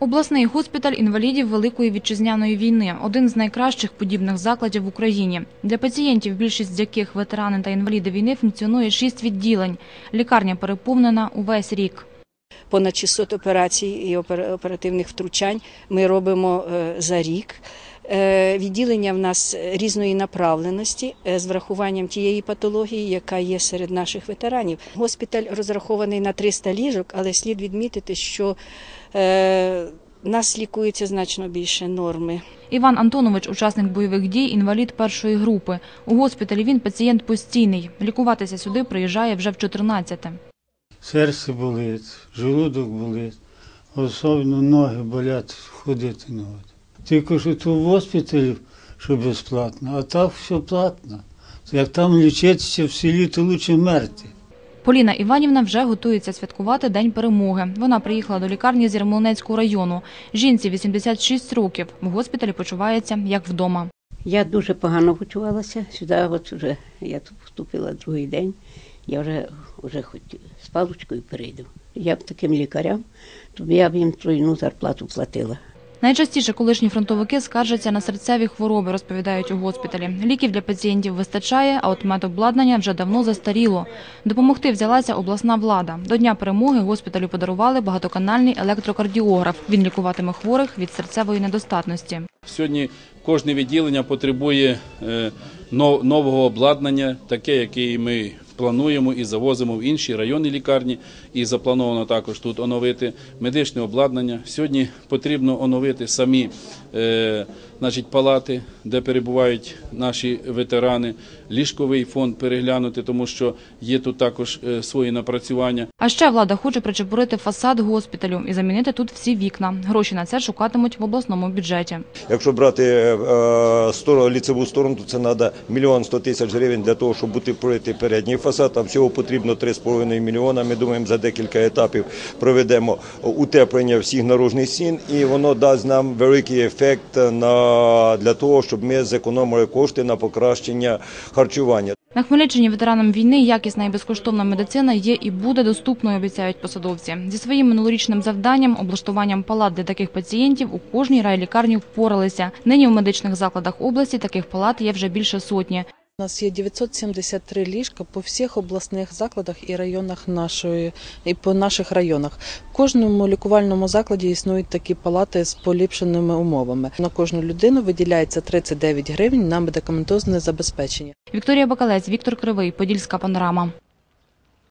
Обласний госпіталь інвалідів Великої вітчизняної війни – один з найкращих подібних закладів в Україні. Для пацієнтів, більшість з яких ветерани та інваліди війни, функціонує шість відділень. Лікарня переповнена увесь рік. понад 600 операцій і оперативних втручань ми робимо е, за рік. Е, Відділення в нас різної направленості е, з врахуванням тієї патології, яка є серед наших ветеранів. Госпіталь розрахований на 300 ліжок, але слід відмітити, що е, нас лікується значно більше норми. Іван Антонович – учасник бойових дій, інвалід першої групи. У госпіталі він пацієнт постійний. Лікуватися сюди приїжджає вже в 14-те. Серце болить, желудок болить, особливо ноги болять, ходити не можу. Тільки що тут в госпіталі, що безплатно, а так все платно. Як там лічитися в селі, то краще мерти. Поліна Іванівна вже готується святкувати День перемоги. Вона приїхала до лікарні з Ярмолинецького району. Жінці 86 років. В госпіталі почувається як вдома. Я дуже погано почувалася. Сюди от вже я тут вступила другий день. Я вже, вже хоч з паличкою перейду. Я б таким лікарям, то я б їм тройну зарплату платила. Найчастіше колишні фронтовики скаржаться на серцеві хвороби, розповідають у госпіталі. Ліків для пацієнтів вистачає, а от медобладнання вже давно застаріло. Допомогти взялася обласна влада. До Дня перемоги госпіталю подарували багатоканальний електрокардіограф. Він лікуватиме хворих від серцевої недостатності. Сьогодні кожне відділення потребує е, нового обладнання, таке, яке ми плануємо і завозимо в інші районні лікарні. І заплановано також тут оновити медичне обладнання. Сьогодні потрібно оновити самі е, значить, палати, де перебувають наші ветерани, ліжковий фонд переглянути, тому що є тут також е, свої напрацювання. А ще влада хоче причепурити фасад госпіталю і замінити тут всі вікна. Гроші на це шукатимуть в обласному бюджеті. Якщо брати е, е, сторону, ліцеву сторону, то це треба мільйон сто тисяч гривень для того, щоб бути пройти передній фасад. Там всього потрібно 3,5 мільйона. Ми думаємо, за декілька етапів проведемо утеплення всіх наружних стін, і воно дасть нам великий ефект на для того, щоб ми зекономили кошти на покращення харчування. На Хмельниччині ветеранам війни якісна і безкоштовна медицина є і буде доступною, обіцяють посадовці. Зі своїм минулорічним завданням, облаштуванням палат для таких пацієнтів у кожній райлікарні впоралися. Нині в медичних закладах області таких палат є вже більше сотні. У нас є 973 ліжка по всіх обласних закладах і районах нашої і по наших районах. В кожному лікувальному закладі існують такі палати з поліпшеними умовами. На кожну людину виділяється 39 гривень на медикаментозне забезпечення. Вікторія Бакалець, Віктор Кривий, Подільська панорама.